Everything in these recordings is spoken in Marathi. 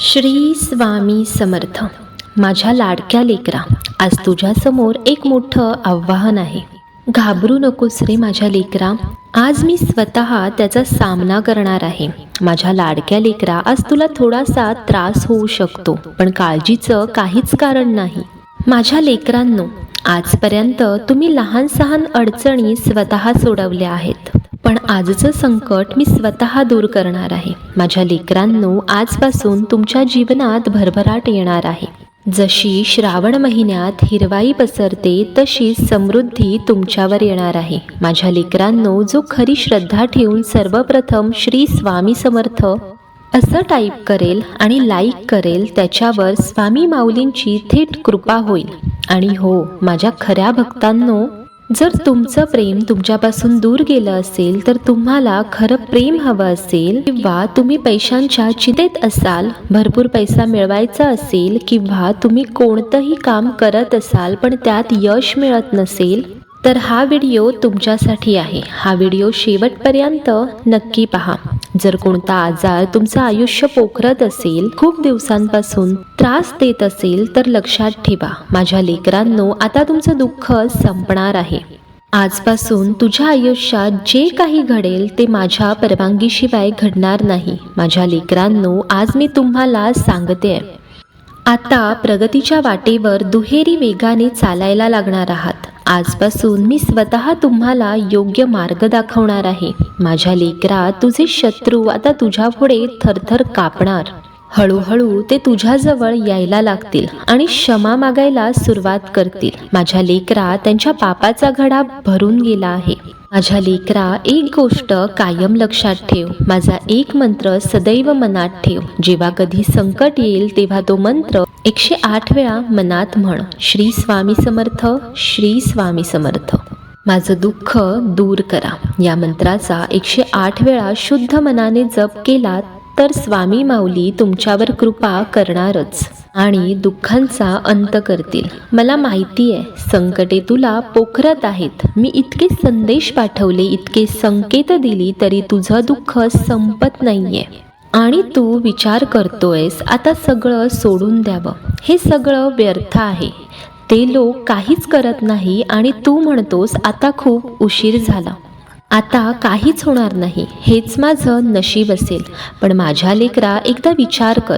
श्री स्वामी समर्थ. माझ्या लाडक्या लेकरा आज तुझ्यासमोर एक मोठं आव्हान आहे. घाबरू नकोस रे माझ्या लेकरा आज मी स्वतः त्याचा सामना करणार आहे. माझ्या लाडक्या लेकरा आज तुला थोडासा त्रास होऊ शकतो पण काळजीचं काहीच कारण नाही. माझ्या लेकरांनो आजपर्यंत तुम्ही लहान सहान अडचणी स्वतः सोडवल्या आहेत. पण आजचं संकट मी स्वतः दूर करणार आहे. माझ्या लेकरांनो आजपासून तुमच्या जीवनात भरभराट येणार आहे. जशी श्रावण महिन्यात हिरवाई पसरते तशी समृद्धी तुमच्यावर येणार आहे. माझ्या लेकरांनो जो खरी श्रद्धा ठेवून सर्वप्रथम श्री स्वामी समर्थ असं टाईप करेल आणि लाईक करेल त्याच्यावर स्वामी माऊलींची थेट कृपा होईल. आणि हो माझ्या खऱ्या भक्तांनो जर तुमचं प्रेम तुमच्यापासून दूर गेलं असेल तर तुम्हाला खरं प्रेम हवं असेल किंवा तुम्ही पैशांच्या चितेत असाल भरपूर पैसा मिळवायचा असेल किंवा तुम्ही कोणतंही काम करत असाल पण त्यात यश मिळत नसेल तर हा व्हिडिओ तुमच्यासाठी आहे. हा व्हिडिओ शेवटपर्यंत नक्की पहा. जर कोणता आजार तुमचं आयुष्य पोखरत असेल खूप दिवसांपासून त्रास देत असेल तर लक्षात ठेवा. माझ्या लेकरांनो आता तुमचं दुःख संपणार आहे. आजपासून तुझ्या आयुष्यात जे काही घडेल ते माझ्या परवानगीशिवाय घडणार नाही. माझ्या लेकरांनो आज मी तुम्हाला सांगते. आता प्रगतीच्या वाटेवर दुहेरी वेगाने चालायला लागणार आहात. आजपासून मी स्वतः तुम्हाला योग्य मार्ग दाखवणार आहे. माझ्या लेकरा तुझे शत्रू आता तुझ्या पुढे थरथर कापणार. हळूहळू ते तुझ्याजवळ यायला लागतील आणि क्षमा मागायला सुरुवात करतील. माझ्या लेकरा त्यांच्या पापाचा घडा भरून गेला आहे. माझ्या लेकरा एक गोष्ट कायम लक्षात ठेव. माझा एक मंत्र सदैव मनात ठेव. जेव्हा कधी संकट येईल तेव्हा तो मंत्र एकशे आठ वेळा मनात म्हण. श्री स्वामी समर्थ श्री स्वामी समर्थ. माझं दुःख दूर करा. या मंत्राचा एकशे आठ वेळा शुद्ध मनाने जप केला तर स्वामी माऊली तुमच्यावर कृपा करणारच आणि दुःखांचा अंत करतील. मला माहिती आहे संकटे तुला पोखरत आहेत. मी इतके संदेश पाठवले इतके संकेत दिली तरी तुझं दुःख संपत नाहीये. आणि तू विचार करतोयस आता सगळं सोडून द्यावं. हे सगळं व्यर्थ आहे. ते लोक काहीच करत नाही आणि तू म्हणतोस आता खूप उशीर झाला. आता काहीच होणार नाही हेच माझं नशीब असेल. पण माझ्या लेकरा एकदा विचार कर.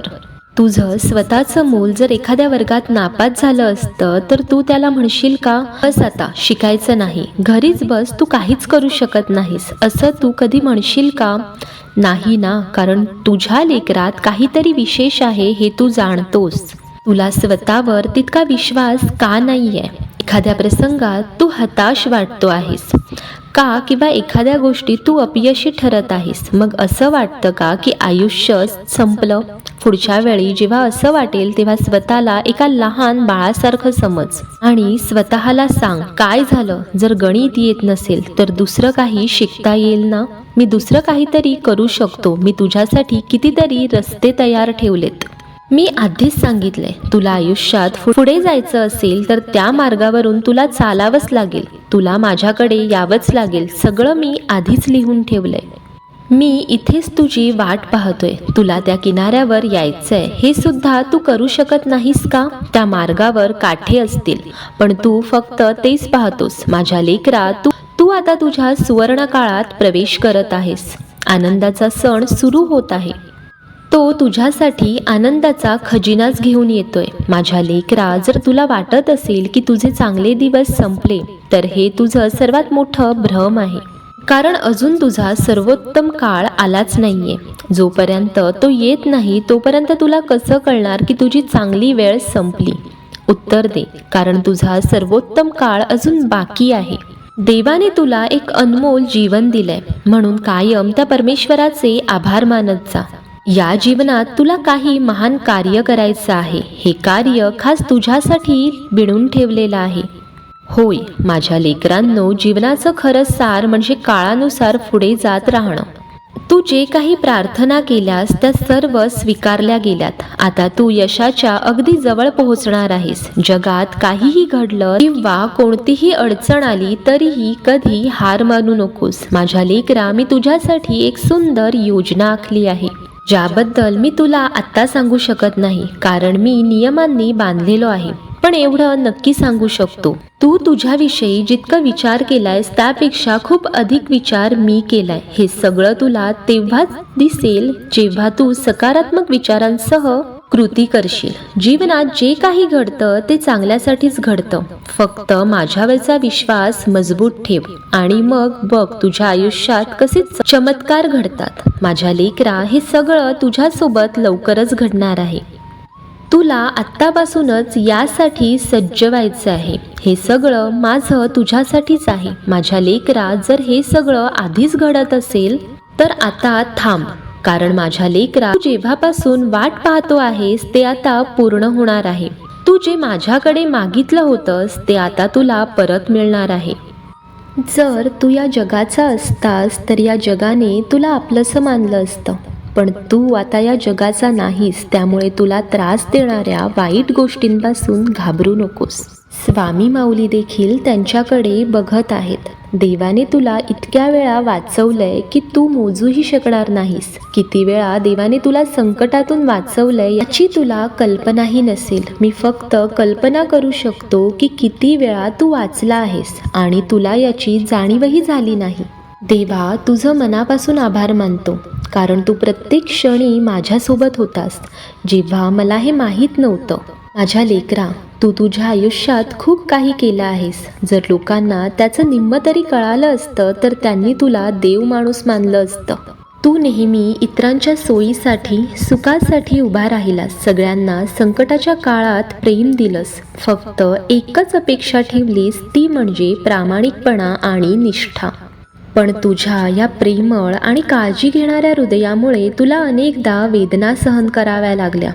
तुझं स्वतःचं मूल जर एखाद्या वर्गात नापास झालं असतं तर तू त्याला म्हणशील का? बस आता शिकायचं नाही. घरीच बस तू काहीच करू शकत नाहीस. असं तू कधी म्हणशील का? नाही ना कारण तुझ्या लेकरात काहीतरी विशेष आहे हे तू जाणतोस. तुला स्वतःवर तितका विश्वास का नाहीये? एखाद्या प्रसंगात तू हताश वाटतो आहेस. का किंवा एखाद्या गोष्टी तू अपयशी ठरत आहेस. मग असं वाटतं का की आयुष्य संपलं? पुढच्या वेळी जेव्हा असं वाटेल तेव्हा स्वतःला एका लहान बाळासारखं समज. आणि स्वतःला सांग काय झालं? जर गणित येत नसेल तर दुसरं काही शिकता येईल ना? मी दुसरं काहीतरी करू शकतो. मी तुझ्यासाठी कितीतरी रस्ते तयार ठेवलेत. मी आधीच सांगितले तुला आयुष्यात पुढे जायचं असेल तर त्या मार्गावरून तुला चालावंच लागेल. तुला माझ्याकडे यावंच लागेल. सगळं मी आधीच लिहून ठेवलंय. मी इथेच तुझी वाट पाहतोय. तुला त्या किनाऱ्यावर यायचंय. हे सुद्धा तू करू शकत नाहीस का? त्या मार्गावर काठे असतील. पण तू फक्त तेच पाहतोस. माझ्या लेकरा तू तू आता तुझ्या सुवर्ण काळात प्रवेश करत आहेस. आनंदाचा सण सुरू होत आहे. तो तुझ्यासाठी आनंदाचा खजिनाच घेऊन येतोय. माझ्या लेकरा जर तुला वाटत असेल की तुझे चांगले दिवस संपले तर हे तुझं सर्वात मोठं भ्रम आहे. कारण अजून तुझा सर्वोत्तम काळ आलाच नाहीये. जोपर्यंत तो येत नाही तोपर्यंत तुला कसं कळणार की तुझी चांगली वेळ संपली? उत्तर दे कारण तुझा सर्वोत्तम काळ अजून बाकी आहे. देवाने तुला एक अनमोल जीवन दिलंय. म्हणून कायम त्या परमेश्वराचे आभार मानत जा. या जीवनात तुला काही महान कार्य करायचं आहे. हे कार्य खास तुझ्यासाठी बिणून ठेवलेलं आहे. होय माझ्या लेकरांनो जीवनाचं खरं सार म्हणजे काळानुसार पुढे जात राहणं. तू जे काही प्रार्थना केल्यास त्या सर्व स्वीकारल्या गेल्यात. आता तू यशाच्या अगदी जवळ पोहोचणार आहेस. जगात काहीही घडलं किंवा कोणतीही अडचण आली तरीही कधी हार मानू नकोस. माझ्या लेकरा मी तुझ्यासाठी एक सुंदर योजना आखली आहे. ज्याबद्दल मी तुला आत्ता सांगू शकत नाही कारण मी नियमांनी बांधलेलो आहे. पण एवढं नक्की सांगू शकतो. तू तुझ्याविषयी जितकं विचार केलायस त्यापेक्षा खूप अधिक विचार मी केलाय. हे सगळं तुला तेव्हाच दिसेल जेव्हा तू सकारात्मक विचारांसह कृती करशील. जीवनात जे काही घडतं ते चांगल्यासाठीच घडतं. फक्त माझ्यावरचा विश्वास मजबूत ठेव. आणि मग बघ तुझ्या आयुष्यात कसे चमत्कार घडतात. माझ्या लेकरा हे सगळं तुझ्यासोबत लवकरच घडणार आहे. तुला आत्तापासूनच यासाठी सज्ज व्हायचं आहे. हे सगळं माझं तुझ्यासाठीच आहे. माझ्या लेकरा जर हे सगळं आधीच घडत असेल तर आता थांब. कारण माझ्या लेकरा जेव्हापासून वाट पाहतो आहेस ते आता पूर्ण होणार आहे. तू जे माझ्याकडे मागितलं होतंस ते आता तुला परत मिळणार आहे. जर तू या जगाचा असतास तर या जगाने तुला आपलंसं मानलं असतं. पण तू आता या जगाचा नाहीस त्यामुळे तुला त्रास देणाऱ्या वाईट गोष्टींपासून घाबरू नकोस. स्वामी माऊली देखील त्यांच्याकडे बघत आहेत. देवाने तुला इतक्या वेळा वाचवलंय की तू मोजूही शकणार नाहीस. किती वेळा देवाने तुला संकटातून वाचवलंय याची तुला कल्पनाही नसेल. मी फक्त कल्पना करू शकतो की किती वेळा तू वाचला आहेस आणि तुला याची जाणीवही झाली नाही. देवा तुझं मनापासून आभार मानतो कारण तू प्रत्येक क्षणी माझ्यासोबत होतास. जेव्हा मला हे माहीत नव्हतं माझ्या लेकरा तू तुझ्या आयुष्यात खूप काही केलं आहेस. जर लोकांना त्याचं निम्म तरी कळालं असतं तर त्यांनी तुला देव माणूस मानलं असतं. तू नेहमी इतरांच्या सोयीसाठी सुखासाठी उभा राहिलास. सगळ्यांना संकटाच्या काळात प्रेम दिलंस. फक्त एकच अपेक्षा ठेवलीस ती म्हणजे प्रामाणिकपणा आणि निष्ठा. पण तुझ्या या प्रेमळ आणि काळजी घेणाऱ्या हृदयामुळे तुला अनेकदा वेदना सहन कराव्या लागल्या.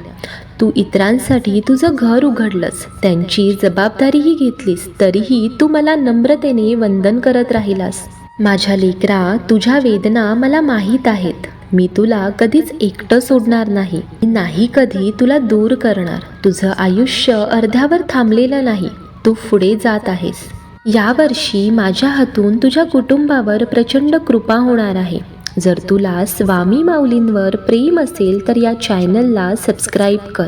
तू इतरांसाठी तुझं घर उघडलंस. त्यांची जबाबदारीही घेतलीस. तरीही तू मला नम्रतेने वंदन करत राहिलास. माझ्या लेकरा तुझ्या वेदना मला माहीत आहेत. मी तुला कधीच एकटं सोडणार नाही. नाही कधी तुला दूर करणार. तुझं आयुष्य अर्ध्यावर थांबलेलं नाही. तू पुढे जात आहेस. यावर्षी माझ्या हातून तुझ्या कुटुंबावर प्रचंड कृपा होणार आहे. जर तुला स्वामी माऊलींवर प्रेम असेल तर या चॅनलला सबस्क्राईब कर.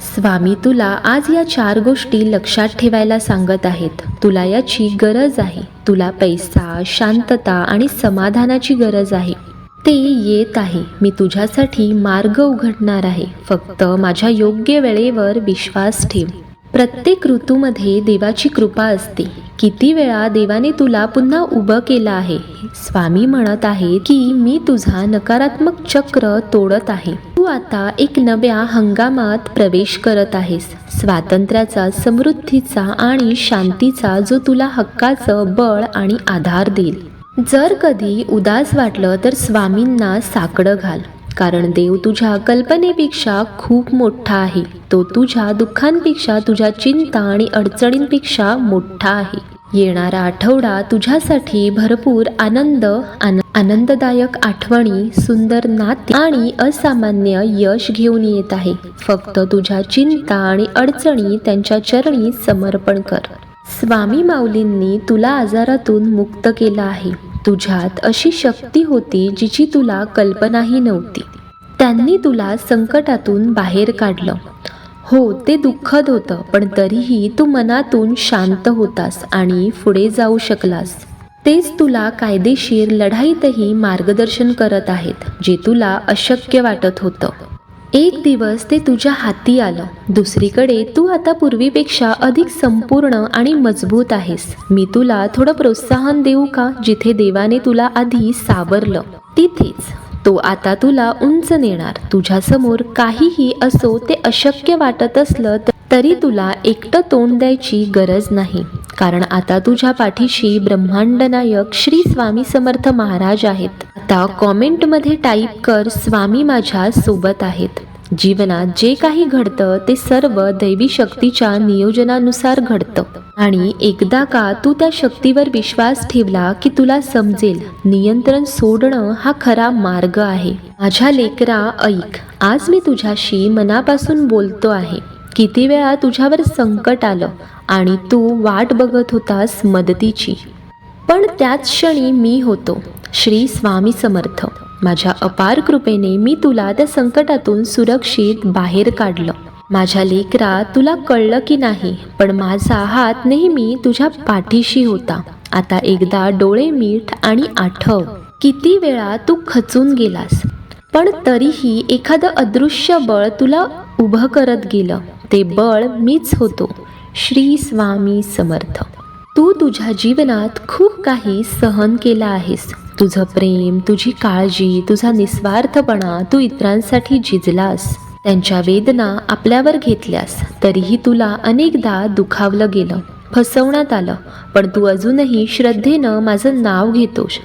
स्वामी तुला आज या चार गोष्टी लक्षात ठेवायला सांगत आहेत. तुला याची गरज आहे. तुला पैसा शांतता आणि समाधानाची गरज आहे. ते येत आहे. मी तुझ्यासाठी मार्ग उघडणार आहे. फक्त माझ्या योग्य वेळेवर विश्वास ठेव. प्रत्येक ऋतूमध्ये देवाची कृपा असते. किती वेळा देवाने तुला पुन्हा उभं केलं आहे? स्वामी म्हणत आहे की मी तुझा नकारात्मक चक्र तोडत आहे. तू आता एक नव्या हंगामात प्रवेश करत आहेस. स्वातंत्र्याचा समृद्धीचा आणि शांतीचा जो तुला हक्काचं बळ आणि आधार देईल. जर कधी उदास वाटलं तर स्वामींना साकडं घाल. कारण देव तुझ्या कल्पनेपेक्षा खूप मोठा आहे. तो तुझ्या दुःखांपेक्षा तुझ्या चिंता आणि अडचणींपेक्षा मोठा आहे. येणारा आठवडा तुझ्यासाठी भरपूर आनंद आन आनंददायक आठवणी सुंदर नाते आणि असामान्य यश घेऊन येत आहे. फक्त तुझ्या चिंता आणि अडचणी त्यांच्या चरणी समर्पण कर. स्वामी माऊलींनी तुला आजारातून मुक्त केलं आहे. तुझ्यात अशी शक्ती होती जिची तुला कल्पनाही नव्हती. त्यांनी तुला संकटातून बाहेर काढलं. हो ते दुःखद होतं पण तरीही तू मनातून शांत होतास आणि पुढे जाऊ शकलास. तेच तुला कायदेशीर लढाईतही मार्गदर्शन करत आहेत जे तुला अशक्य वाटत होतं. एक दिवस ते तुझ्या हाती आलं. दुसरीकडे तू आता पूर्वीपेक्षा अधिक संपूर्ण आणि मजबूत आहेस. मी तुला थोडं प्रोत्साहन देऊ का? जिथे देवाने तुला आधी सावरलं तिथेच. तो आता तुला उंच नेणार. तुझ्यासमोर काहीही असो ते अशक्य वाटत असलं तरी तुला एकटं तोंड द्यायची गरज नाही. कारण आता तुझ्या पाठीशी ब्रह्मांड नायक श्री स्वामी समर्थ महाराज आहेत. आता कॉमेंटमध्ये टाईप कर स्वामी माझ्या सोबत आहेत. जीवनात जे काही घडतं ते सर्व दैवी शक्तीच्या नियोजनानुसार घडतं. आणि एकदा का तू त्या शक्तीवर विश्वास ठेवला की तुला समजेल नियंत्रण सोडणं हा खरा मार्ग आहे. माझ्या लेकरा ऐक. आज मी तुझ्याशी मनापासून बोलतो आहे किती वेळा तुझ्यावर संकट आलं. आणि तू वाट बघत होतास मदतीची. पण त्याच क्षणी मी होतो. श्री स्वामी समर्थ माझ्या अपार कृपेने मी तुला त्या संकटातून सुरक्षित बाहेर काढलं. माझ्या लेकरा तुला कळलं की नाही पण माझा हात नेहमी तुझ्या पाठीशी होता. आता एकदा डोळे मीठ आणि आठव. किती वेळा तू खचून गेलास. पण तरीही एखादं अदृश्य बळ तुला उभं करत गेलं. ते बळ मीच होतो. श्री स्वामी समर्थ. तू तुझ्या जीवनात खूप काही सहन केलं आहेस. तुझं प्रेम तुझी काळजी तुझा निस्वार्थपणा तू इतरांसाठी झिजलास. त्यांच्या वेदना आपल्यावर घेतल्यास तरीही तुला अनेकदा दुखावलं गेलं फसवण्यात आलं. पण तू अजूनही श्रद्धेनं माझं नाव घेतोस.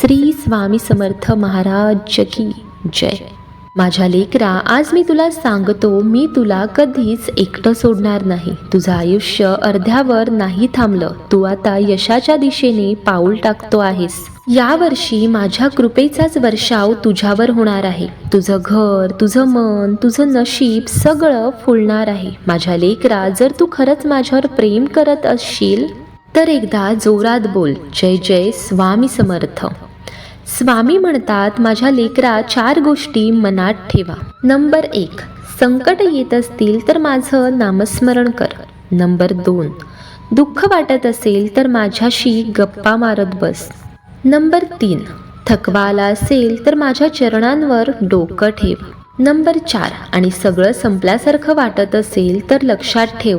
श्री स्वामी समर्थ महाराज की जय. माझ्या लेकरा आज मी तुला सांगतो मी तुला कधीच एकटं सोडणार नाही. तुझं आयुष्य अर्ध्यावर नाही थांबलं. तू आता यशाच्या दिशेने पाऊल टाकतो आहेस. यावर्षी माझ्या कृपेचाच वर्षाव तुझ्यावर होणार आहे. तुझं घर तुझं मन तुझं नशीब सगळं फुलणार आहे. माझ्या लेकरा जर तू खरंच माझ्यावर प्रेम करत असशील तर एकदा जोरात बोल. जय जय स्वामी समर्थ. स्वामी म्हणतात माझ्या लेकरा चार गोष्टी मनात ठेवा. नंबर एक संकट येत असतील तर माझं नामस्मरण कर. नंबर दोन दुःख वाटत असेल तर माझ्याशी गप्पा मारत बस. नंबर तीन थकवा आला असेल तर माझ्या चरणांवर डोकं ठेव. नंबर चार आणि सगळं संपल्यासारखं वाटत असेल तर लक्षात ठेव.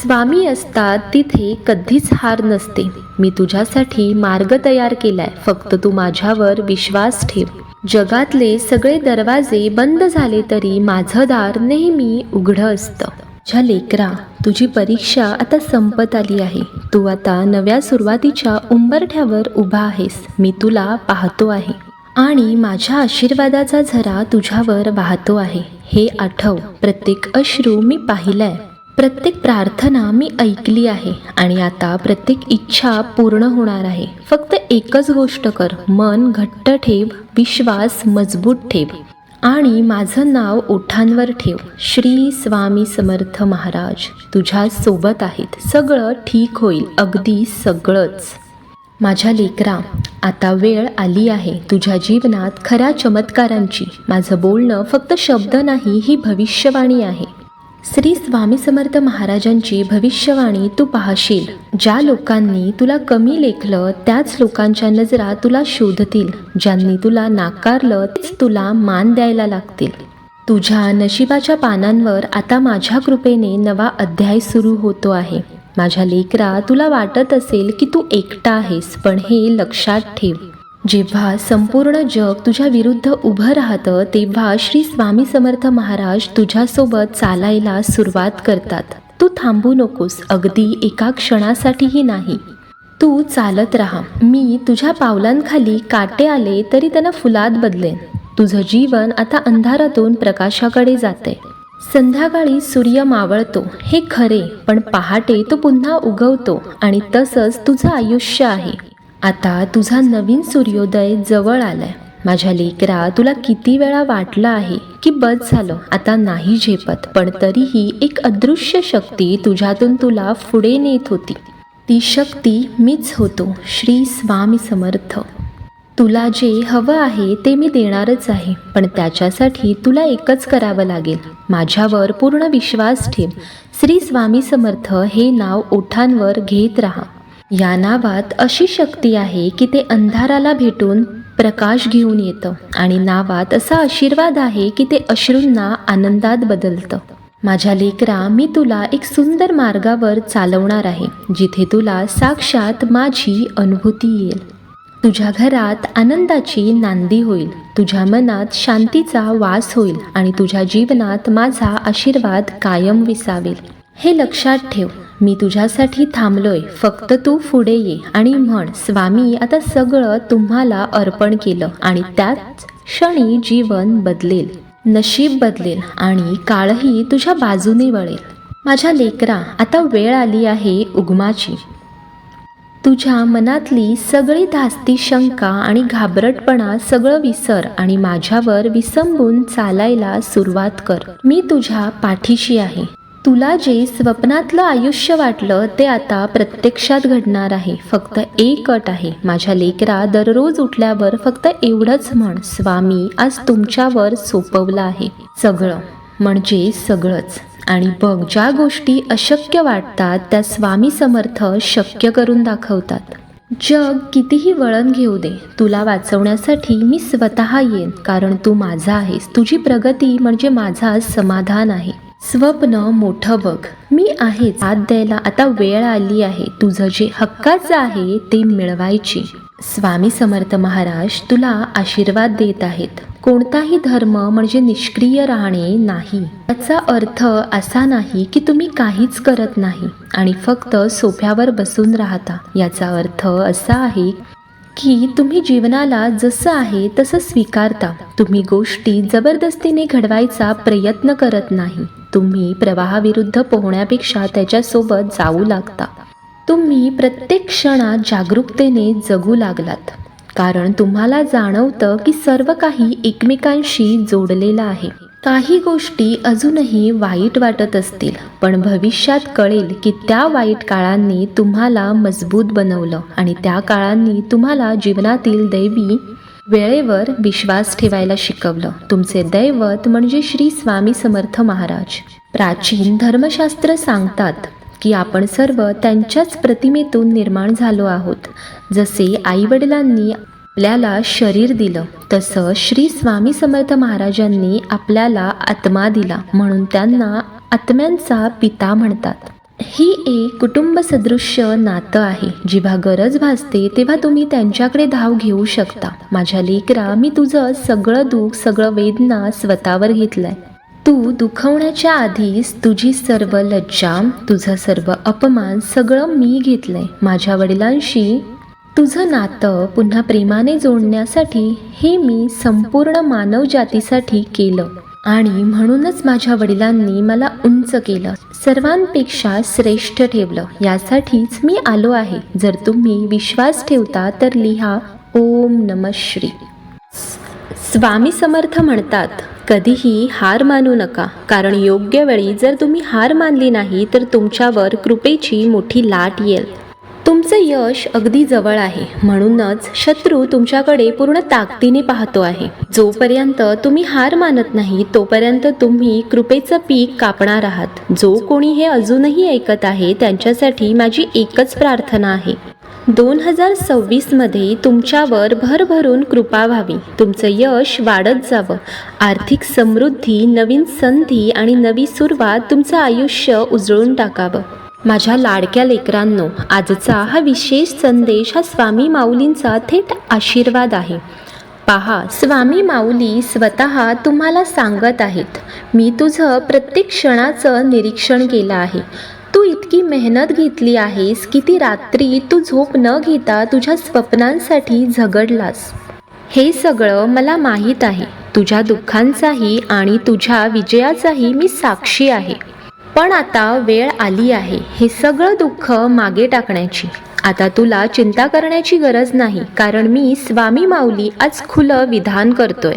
स्वामी असतात तिथे कधीच हार नसते. मी तुझ्यासाठी मार्ग तयार केलाय. फक्त तू माझ्यावर विश्वास ठेव. जगातले सगळे दरवाजे बंद झाले तरी माझं दार नेहमी उघडं असतं. ज्या लेकरा तुझी परीक्षा आता संपत आली आहे. तू आता नव्या सुरुवातीच्या उंबरठ्यावर उभा आहेस. मी तुला पाहतो आहे. आणि माझ्या आशीर्वादाचा झरा तुझ्यावर वाहतो आहे. हे आठव. प्रत्येक अश्रू मी पाहिलाय. प्रत्येक प्रार्थना मी ऐकली आहे आणि आता प्रत्येक इच्छा पूर्ण होणार आहे. फक्त एकच गोष्ट कर मन घट्ट ठेव विश्वास मजबूत ठेव आणि माझं नाव ओठांवर ठेव. श्री स्वामी समर्थ महाराज तुझ्या सोबत आहेत. सगळं ठीक होईल अगदी सगळंच. माझ्या लेकरा आता वेळ आली आहे तुझ्या जीवनात खऱ्या चमत्कारांची. माझं बोलणं फक्त शब्द नाही ही भविष्यवाणी आहे. श्री स्वामी समर्थ महाराजांची भविष्यवाणी तू पाहशील. ज्या लोकांनी तुला कमी लेखलं त्याच लोकांच्या नजरा तुला शोधतील. ज्यांनी तुला नाकारलं तेच तुला मान द्यायला लागतील. तुझ्या नशिबाच्या पानांवर आता माझ्या कृपेने नवा अध्याय सुरू होतो आहे. माझ्या लेकरा तुला वाटत असेल की तू एकटा आहेस पण हे लक्षात ठेव. जेव्हा संपूर्ण जग तुझ्या विरुद्ध उभं राहतं तेव्हा श्री स्वामी समर्थ महाराज तुझ्यासोबत चालायला सुरुवात करतात. तू थांबू नकोस अगदी एका क्षणासाठीही नाही. तू चालत राहा. मी तुझ्या पावलांखाली काटे आले तरी त्यांना फुलात बदलेन. तुझं जीवन आता अंधारातून प्रकाशाकडे जाते. संध्याकाळी सूर्य मावळतो. हे खरे पण पहाटे तो पुन्हा उगवतो आणि तसंच तुझं आयुष्य आहे. आता तुझा नवीन सूर्योदय जवळ आलाय. माझ्या लेकरा तुला किती वेळा वाटलं आहे की बस झालं आता नाही झेपत. पण तरीही एक अदृश्य शक्ती तुझ्यातून तुला पुढे नेत होती. ती शक्ती मीच होतो श्री स्वामी समर्थ. तुला जे हवं आहे ते मी देणारच आहे पण त्याच्यासाठी तुला एकच करावं लागेल. माझ्यावर पूर्ण विश्वास ठेव. श्री स्वामी समर्थ हे नाव ओठांवर घेत राहा. या नावात अशी शक्ती आहे की ते अंधाराला भेटून प्रकाश घेऊन येतं आणि नावात असा आशीर्वाद आहे की ते अश्रूंना आनंदात बदलतं. माझ्या लेकरा मी तुला एक सुंदर मार्गावर चालवणार आहे जिथे तुला साक्षात माझी अनुभूती येईल. तुझ्या घरात आनंदाची नांदी होईल तुझ्या मनात शांतीचा वास होईल आणि तुझ्या जीवनात माझा आशीर्वाद कायम विसावेल. हे लक्षात ठेव मी तुझ्यासाठी थांबलोय. फक्त तू पुढे ये आणि म्हण स्वामी आता सगळं तुम्हाला अर्पण केलं आणि त्याच क्षणी जीवन बदलेल नशीब बदलेल आणि काळही तुझ्या बाजूने वळेल. माझ्या लेकरा आता वेळ आली आहे उगमाची. तुझ्या मनातली सगळी धास्ती शंका आणि घाबरटपणा सगळं विसर आणि माझ्यावर विसंबून चालायला सुरुवात कर. मी तुझ्या पाठीशी आहे. तुला जे स्वप्नातलं आयुष्य वाटलं ते आता प्रत्यक्षात घडणार आहे. फक्त एक अट आहे. माझ्या लेकरा दररोज उठल्यावर फक्त एवढंच म्हण स्वामी आज तुमच्यावर सोपवलं आहे. सगळं. म्हणजे सगळंच. आणि बघ ज्या गोष्टी अशक्य वाटतात त्या स्वामी समर्थ शक्य करून दाखवतात. जग कितीही वळण घेऊ दे तुला वाचवण्यासाठी मी स्वतः येईन कारण तू माझा आहेस. तुझी प्रगती म्हणजे माझा समाधान आहे. स्वप्न मोठं बघ. मी आहे साथ द्यायला आता वेळ आली आहे. तुझं जे हक्काचं आहे ते मिळवायची. स्वामी समर्थ महाराज तुला आशीर्वाद देत आहेत. कोणताही धर्म म्हणजे निष्क्रिय राहणे नाही. याचा अर्थ असा नाही की तुम्ही काहीच करत नाही आणि फक्त सोफ्यावर बसून राहता. याचा अर्थ असा आहे की तुम्ही जीवनाला जसं आहे तसं स्वीकारता. तुम्ही गोष्टी जबरदस्तीने घडवायचा प्रयत्न करत नाही. तुम्ही प्रवाहाविरुद्ध पोहण्यापेक्षा त्याच्यासोबत जाऊ लागता. तुम्ही प्रत्येक क्षणात जागरूकतेने जगू लागलात. कारण तुम्हाला जाणवतं की सर्व काही एकमेकांशी जोडलेलं आहे. काही गोष्टी अजूनही वाईट वाटत असतील पण भविष्यात कळेल की त्या वाईट काळांनी तुम्हाला मजबूत बनवलं आणि त्या काळांनी तुम्हाला जीवनातील दैवी वेळेवर विश्वास ठेवायला शिकवलं. तुमचे दैवत म्हणजे श्री स्वामी समर्थ महाराज. प्राचीन धर्मशास्त्र सांगतात की आपण सर्व त्यांच्याच प्रतिमेतून निर्माण झालो आहोत. जसे आईवडिलांनी आपल्याला शरीर दिलं तसं श्री स्वामी समर्थ महाराजांनी आपल्याला आत्मा दिला म्हणून त्यांना आत्म्यांचा पिता म्हणतात. ही एक कुटुंब सदृश्य नातं आहे. जेव्हा गरज भासते तेव्हा तुम्ही त्यांच्याकडे धाव घेऊ शकता. माझ्या लेकरा मी तुझं सगळं दुःख सगळं वेदना स्वतःवर घेतलंय. तू दुखवण्याच्या आधीच तुझी सर्व लज्जा तुझं सर्व अपमान सगळं मी घेतलंय. माझ्या वडिलांशी तुझं नातं पुन्हा प्रेमाने जोडण्यासाठी हे मी संपूर्ण मानवजातीसाठी केलं. आणि म्हणूनच माझ्या वडिलांनी मला उंच केलं. सर्वांपेक्षा श्रेष्ठ ठेवलं. यासाठीच मी आलो आहे. जर तुम्ही विश्वास ठेवता तर लिहा ओम नम श्री. स्वामी समर्थ म्हणतात कधीही हार मानू नका. कारण योग्य वेळी जर तुम्ही हार मानली नाही तर तुमच्यावर कृपेची मोठी लाट येईल. तुमचं यश अगदी जवळ आहे. म्हणूनच शत्रू तुमच्याकडे पूर्ण ताकदीने पाहतो आहे. जोपर्यंत तुम्ही हार मानत नाही तोपर्यंत तुम्ही कृपेचं पीक कापणार आहात. जो कोणी हे अजूनही ऐकत आहे त्यांच्यासाठी माझी एकच प्रार्थना आहे. दोन हजार सव्वीसमध्ये तुमच्यावर भरभरून कृपा व्हावी. तुमचं यश वाढत जावं. आर्थिक समृद्धी नवीन संधी आणि नवी सुरुवात तुमचं आयुष्य उजळून टाकावं. माझ्या लाडक्या लेकरांनो आजचा हा विशेष संदेश हा स्वामी माऊलींचा थेट आशीर्वाद आहे. पहा स्वामी माऊली स्वतः तुम्हाला सांगत आहेत मी तुझं प्रत्येक क्षणाचं निरीक्षण केलं आहे. तू इतकी मेहनत घेतली आहेस की ती रात्री तू झोप न घेता तुझ्या स्वप्नांसाठी झगडलास. हे सगळं मला माहीत आहे. तुझ्या दुःखांचाही आणि तुझ्या विजयाचाही मी साक्षी आहे. पण आता वेळ आली आहे हे सगळं दुःख मागे टाकण्याची. आता तुला चिंता करण्याची गरज नाही कारण मी स्वामी माऊली आज खुलं विधान करतोय.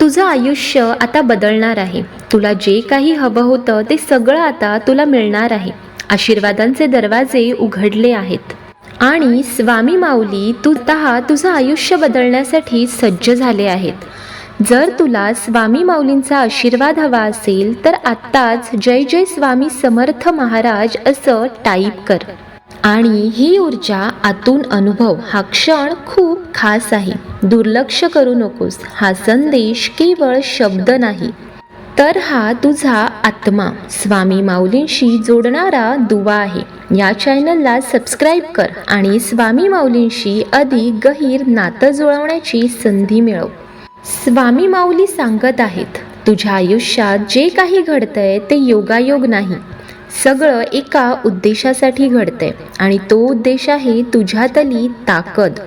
तुझं आयुष्य आता बदलणार आहे. तुला जे काही हवं होतं ते सगळं आता तुला मिळणार आहे. आशीर्वादांचे दरवाजे उघडले आहेत. आणि स्वामी माऊली तू तहा तुझं आयुष्य बदलण्यासाठी सज्ज झाले आहेत. जर तुला स्वामी माऊलींचा आशीर्वाद हवा असेल तर आत्ताच जय जय स्वामी समर्थ महाराज असं टाईप कर. आणि ही ऊर्जा आतून अनुभव हा क्षण खूप खास आहे. दुर्लक्ष करू नकोस हा संदेश केवळ शब्द नाही. तर हा तुझा आत्मा स्वामी माऊलींशी जोडणारा दुवा आहे. या चॅनलला सबस्क्राईब कर आणि स्वामी माऊलींशी अधिक गहीर नातं जुळवण्याची संधी मिळव. स्वामी माऊली सांगत आहेत तुझ्या आयुष्यात जे काही घडतंय ते योगायोग नाही. सगळं एका उद्देशासाठी घडतंय आणि तो उद्देश आहे तुझ्यातली ताकद.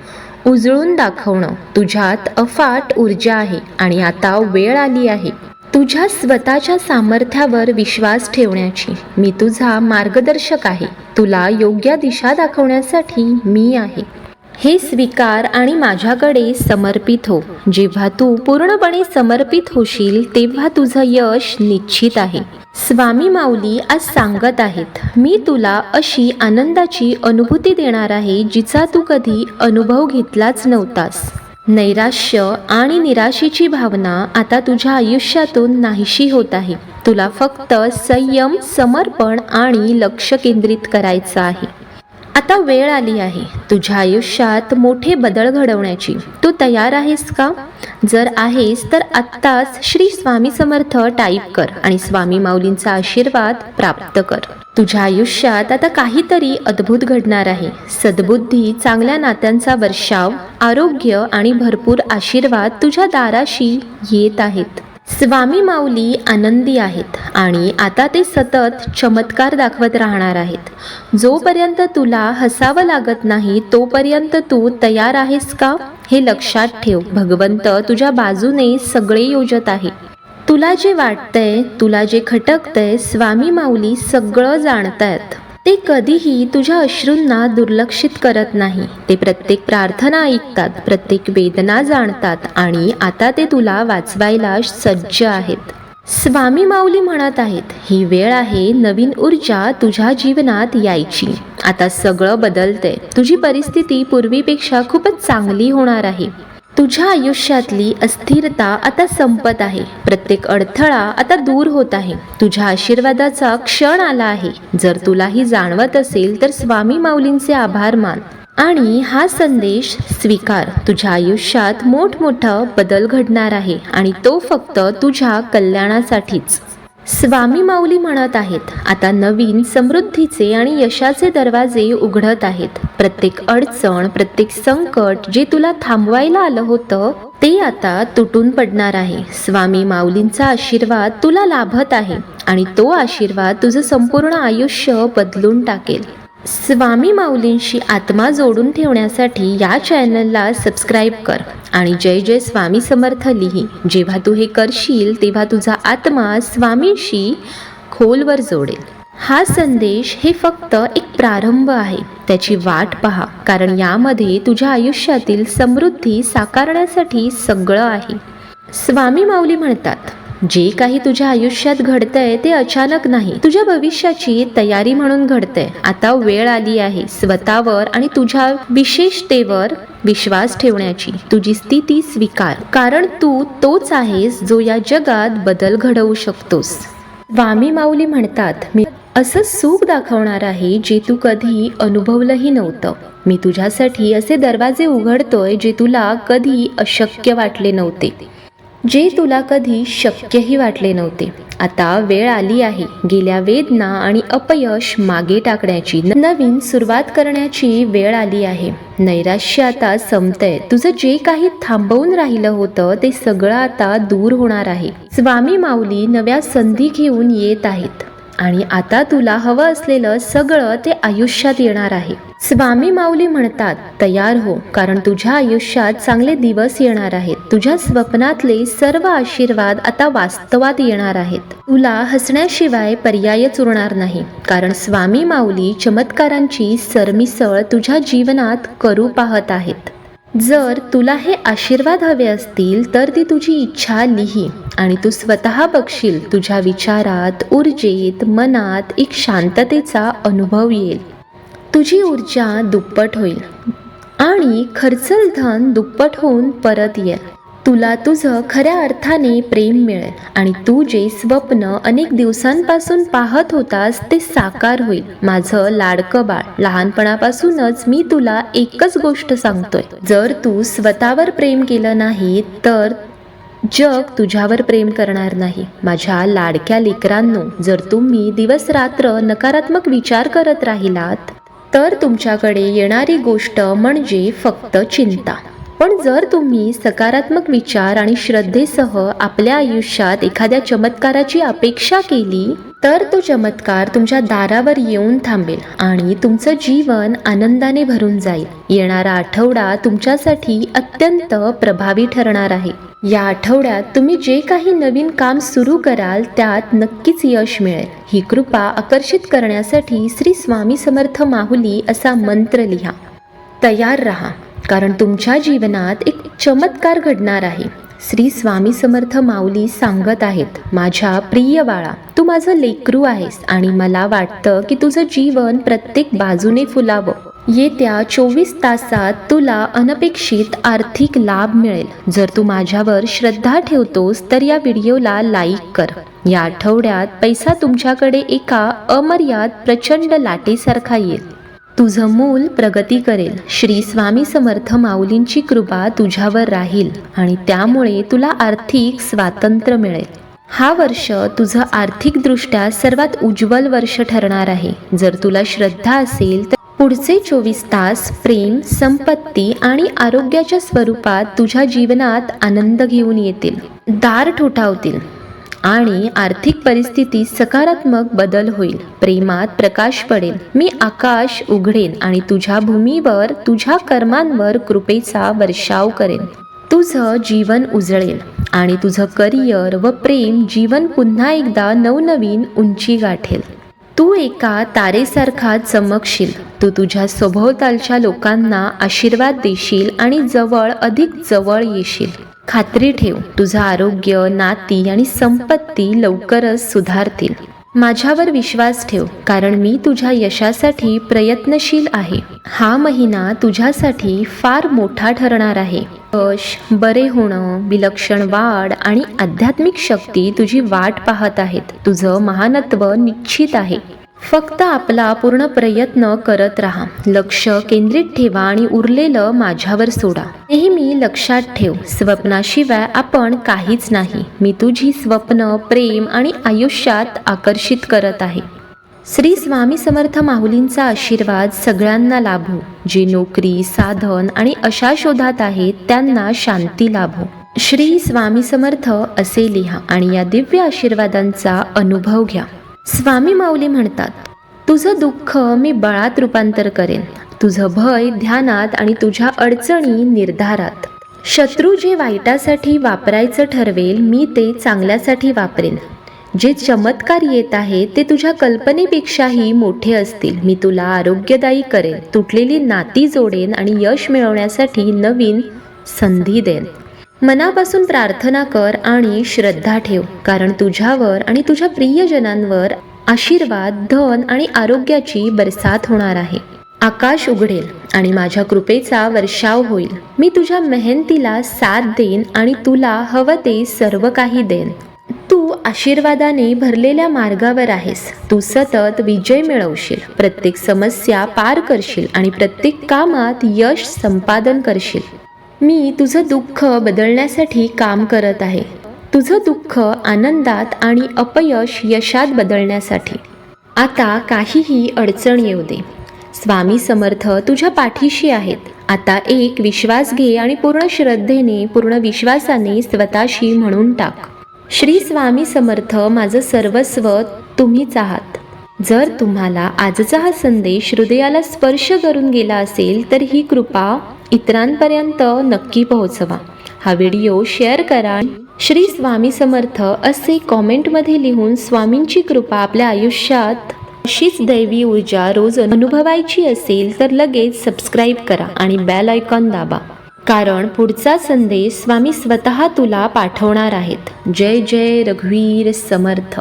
उजळून दाखवणं. तुझ्यात अफाट ऊर्जा आहे आणि आता वेळ आली आहे. तुझ्या स्वतःच्या सामर्थ्यावर विश्वास ठेवण्याची. मी तुझा मार्गदर्शक आहे. तुला योग्य दिशा दाखवण्यासाठी मी आहे. हे स्वीकार आणि माझ्याकडे समर्पित हो. जेव्हा तू पूर्णपणे समर्पित होशील तेव्हा तुझं यश निश्चित आहे. स्वामी माऊली आज सांगत आहेत मी तुला अशी आनंदाची अनुभूती देणार आहे जिचा तू कधी अनुभव घेतलाच नव्हतास. नैराश्य आणि निराशेची भावना आता तुझ्या आयुष्यातून नाहीशी होत आहे. तुला फक्त संयम समर्पण आणि लक्ष केंद्रित करायचं आहे. आता वेळ आली आहे. तुझ्या आयुष्यात मोठे बदल घडवण्याची. तू तयार आहेस का? जर आहेस तर आत्ताच श्री स्वामी समर्थ टाईप कर आणि स्वामी माऊलींचा आशीर्वाद प्राप्त कर. तुझ्या आयुष्यात आता काहीतरी अद्भुत घडणार आहे. सद्बुद्धी चांगल्या नात्यांचा वर्षाव आरोग्य आणि भरपूर आशीर्वाद तुझ्या दाराशी येत आहेत. स्वामी माऊली आनंदी आहेत आणि आता ते सतत चमत्कार दाखवत राहणार आहेत. जोपर्यंत तुला हसावं लागत नाही तोपर्यंत तू तयार आहेस का? हे लक्षात ठेव. भगवंत तुझ्या बाजूने सगळे योजत आहे. तुला जे वाटतंय तुला जे खटकतंय स्वामी माऊली सगळं जाणतायत. ते कधीही तुझ्या अश्रूंना दुर्लक्षित करत नाही. ते प्रत्येक प्रार्थना ऐकतात प्रत्येक वेदना जाणतात आणि आता ते तुला वाचवायला सज्ज आहेत. स्वामी माऊली म्हणत आहेत ही वेळ आहे नवीन ऊर्जा तुझ्या जीवनात यायची. आता सगळं बदलतंय. तुझी परिस्थिती पूर्वीपेक्षा खूपच चांगली होणार आहे. तुझ्या आयुष्यातली अस्थिरता आता संपत आहे. प्रत्येक अडथळा आता दूर होत आहे. तुझ्या आशीर्वादाचा क्षण आला आहे. जर तुला ही जाणवत असेल तर स्वामी माऊलींचे आभार मान. आणि हा संदेश स्वीकार. तुझ्या आयुष्यात मोठमोठा बदल घडणार आहे. आणि तो फक्त तुझ्या कल्याणासाठीच. स्वामी माऊली म्हणत आहेत आता नवीन समृद्धीचे आणि यशाचे दरवाजे उघडत आहेत. प्रत्येक अडचण प्रत्येक संकट जे तुला थांबवायला आलं होतं ते आता तुटून पडणार आहे. स्वामी माऊलींचा आशीर्वाद तुला लाभत आहे आणि तो आशीर्वाद तुझं संपूर्ण आयुष्य बदलून टाकेल. स्वामी माऊलींशी आत्मा जोडून ठेवण्यासाठी या चॅनलला सबस्क्राईब कर आणि जय जय स्वामी समर्थ लिही. जेव्हा तू हे करशील तेव्हा तुझा आत्मा स्वामींशी खोलवर जोडेल. हा संदेश हे फक्त एक प्रारंभ आहे. त्याची वाट पहा कारण यामध्ये तुझ्या आयुष्यातील समृद्धी साकारण्यासाठी सगळं आहे. स्वामी माऊली म्हणतात जे काही तुझ्या आयुष्यात घडतंय ते अचानक नाही. तुझ्या भविष्याची तयारी म्हणून घडतंय. आता वेळ आली आहे स्वतःवर आणि तुझ्या विशेषतेवर विश्वास ठेवण्याची. तुझी स्थिती स्वीकार. कारण तू तोच आहेस जो या जगात बदल घडवू शकतोस. वामी माऊली म्हणतात मी असं सुख दाखवणार आहे जे तू कधी अनुभवलंही नव्हतं. मी तुझ्यासाठी असे दरवाजे उघडतोय जे तुला कधी अशक्य वाटले नव्हते. जे तुला कधी शक्यही वाटले नव्हते. आता वेळ आली आहे. गेल्या वेदना आणि अपयश मागे टाकण्याची. नवीन सुरुवात करण्याची वेळ आली आहे. नैराश्य आता संपतंय. तुझं जे काही थांबवून राहिलं होतं ते सगळं आता दूर होणार आहे. स्वामी माऊली नव्या संधी घेऊन येत आहेत. आणि आता तुला हवं असलेलं सगळं ते आयुष्यात येणार आहे. स्वामी माऊली म्हणतात तयार हो कारण तुझ्या आयुष्यात चांगले दिवस येणार आहेत. तुझ्या स्वप्नातले सर्व आशीर्वाद आता वास्तवात येणार आहेत. तुला हसण्याशिवाय पर्यायच उरणार नाही कारण स्वामी माऊली चमत्कारांची सरमिसळ तुझ्या जीवनात करू पाहत आहेत. जर तुला हे आशीर्वाद हवे असतील तर ती तुझी इच्छा लिही आणि तू स्वतः बघशील तुझ्या विचारात ऊर्जेत मनात एक शांततेचा अनुभव येईल. तुझी ऊर्जा दुप्पट होईल आणि खर्चल धन दुप्पट होऊन परत येईल. तुला तुझं खऱ्या अर्थाने प्रेम मिळेल आणि तू जे स्वप्न अनेक दिवसांपासून पाहत होतास ते साकार होईल. माझं लाडकं बाळ लहानपणापासूनच मी तुला एकच गोष्ट सांगतोय. जर तू स्वतःवर प्रेम केलं नाही तर जग तुझ्यावर प्रेम करणार नाही. माझ्या लाडक्या लेकरांनो जर तुम्ही दिवस रात्र नकारात्मक विचार करत राहिलात तर तुमच्याकडे येणारी गोष्ट म्हणजे फक्त चिंता. पण जर तुम्ही सकारात्मक विचार आणि श्रद्धेसह आपल्या आयुष्यात एखाद्या चमत्काराची अपेक्षा केली तर तो चमत्कार तुमच्या दारावर येऊन थांबेल आणि तुमचं जीवन आनंदाने भरून जाईल. येणारा आठवडा तुमच्यासाठी अत्यंत प्रभावी ठरणार आहे. या आठवड्यात तुम्ही जे काही नवीन काम सुरू कराल त्यात नक्कीच यश मिळेल. ही कृपा आकर्षित करण्यासाठी श्री स्वामी समर्थ माहुली असा मंत्र लिहा. तयार रहा. कारण तुमच्या जीवनात एक चमत्कार घडणार आहे. श्री स्वामी समर्थ माऊली सांगत आहेत माझ्या प्रिय बाळा तू माझं लेकरू आहेस आणि मला वाटतं की तुझं जीवन प्रत्येक बाजूने फुलावं. येत्या चोवीस तासात तुला अनपेक्षित आर्थिक लाभ मिळेल. जर तू माझ्यावर श्रद्धा ठेवतोस तर या व्हिडिओला लाईक कर. या आठवड्यात पैसा तुमच्याकडे एका अमर्याद प्रचंड लाटेसारखा येईल. तुझं मूल प्रगती करेल. श्री स्वामी समर्थ माऊलींची कृपा तुझ्यावर राहील आणि त्यामुळे तुला आर्थिक स्वातंत्र्य मिळेल. हा वर्ष तुझं आर्थिकदृष्ट्या सर्वात उज्ज्वल वर्ष ठरणार आहे. जर तुला श्रद्धा असेल तर पुढचे चोवीस तास प्रेम संपत्ती आणि आरोग्याच्या स्वरूपात तुझ्या जीवनात आनंद घेऊन येतील. दार ठोठावतील. आणि आर्थिक परिस्थितीत सकारात्मक बदल होईल. प्रेमात प्रकाश पडेल. मी आकाश उघडेन आणि तुझ्या भूमीवर तुझ्या कर्मांवर कृपेचा वर्षाव करेन. तुझं जीवन उजळेल आणि तुझं करिअर व प्रेम जीवन पुन्हा एकदा नवनवीन उंची गाठेल. तू एका तारेसारखा चमकशील. तू तुझ्या सभोवतालच्या लोकांना आशीर्वाद देशील आणि जवळ अधिक जवळ येशील. खात्री ठेव तुझं आरोग्य नाती आणि संपत्ती लवकरच सुधारतील. माझ्यावर विश्वास ठेव कारण मी तुझ्या यशासाठी प्रयत्नशील आहे. हा महिना तुझ्यासाठी फार मोठा ठरणार आहे. यश बरे होणं विलक्षण वाढ आणि आध्यात्मिक शक्ती तुझी वाट पाहत आहेत. तुझं महानत्व निश्चित आहे. फक्त आपला पूर्ण प्रयत्न करत राहा. लक्ष केंद्रित ठेवा आणि उरलेलं माझ्यावर सोडा. नेहमी लक्षात ठेव स्वप्नाशिवाय आपण काहीच नाही. मी तुझी स्वप्न प्रेम आणि आयुष्यात आकर्षित करत आहे. श्री स्वामी समर्थ माहुलींचा आशीर्वाद सगळ्यांना लाभो. जे नोकरी साधन आणि अशा शोधात आहेत त्यांना शांती लाभो. श्री स्वामी समर्थ असे लिहा आणि या दिव्य आशीर्वादांचा अनुभव घ्या. स्वामी माऊली म्हणतात तुझं दुःख मी बळात रूपांतर करेन. तुझं भय ध्यानात आणि तुझ्या अडचणी निर्धारात. शत्रू जे वाईटासाठी वापरायचं ठरवेल मी ते चांगल्यासाठी वापरेन. जे चमत्कार येत आहे ते तुझ्या कल्पनेपेक्षाही मोठे असतील. मी तुला आरोग्यदायी करेन. तुटलेली नाती जोडेन आणि यश मिळवण्यासाठी नवीन संधी देन. मनापासून प्रार्थना कर आणि श्रद्धा ठेव कारण तुझ्यावर आणि तुझ्या प्रियजनांवर आशीर्वाद धन आणि आरोग्याची बरसात होणार आहे. आकाश उघडेल आणि माझ्या कृपेचा वर्षाव होईल. मी तुझ्या मेहनतीला साथ देईन आणि तुला हवं ते सर्व काही देईन. तू आशीर्वादाने भरलेल्या मार्गावर आहेस. तू सतत विजय मिळवशील प्रत्येक समस्या पार करशील आणि प्रत्येक कामात यश संपादन करशील. मी तुझं दुःख बदलण्यासाठी काम करत आहे. तुझं दुःख आनंदात आणि अपयश यशात बदलण्यासाठी. आता काहीही अडचण येऊ दे. स्वामी समर्थ तुझ्या पाठीशी आहेत. आता एक विश्वास घे आणि पूर्ण श्रद्धेने पूर्ण विश्वासाने स्वतःशी म्हणून टाक. श्री स्वामी समर्थ माझं सर्वस्व तुम्हीच आहात. जर तुम्हाला आजचा हा संदेश हृदयाला स्पर्श करून गेला असेल तर ही कृपा इतरांपर्यंत नक्की पोहोचवा. हा व्हिडिओ शेअर करा. श्री स्वामी समर्थ असे कॉमेंटमध्ये लिहून स्वामींची कृपा आपल्या आयुष्यात अशीच दैवी ऊर्जा रोज अनुभवायची असेल तर लगेच सबस्क्राईब करा आणि बेल आयकॉन दाबा. कारण पुढचा संदेश स्वामी स्वतः तुला पाठवणार आहेत. जय जय रघुवीर समर्थ.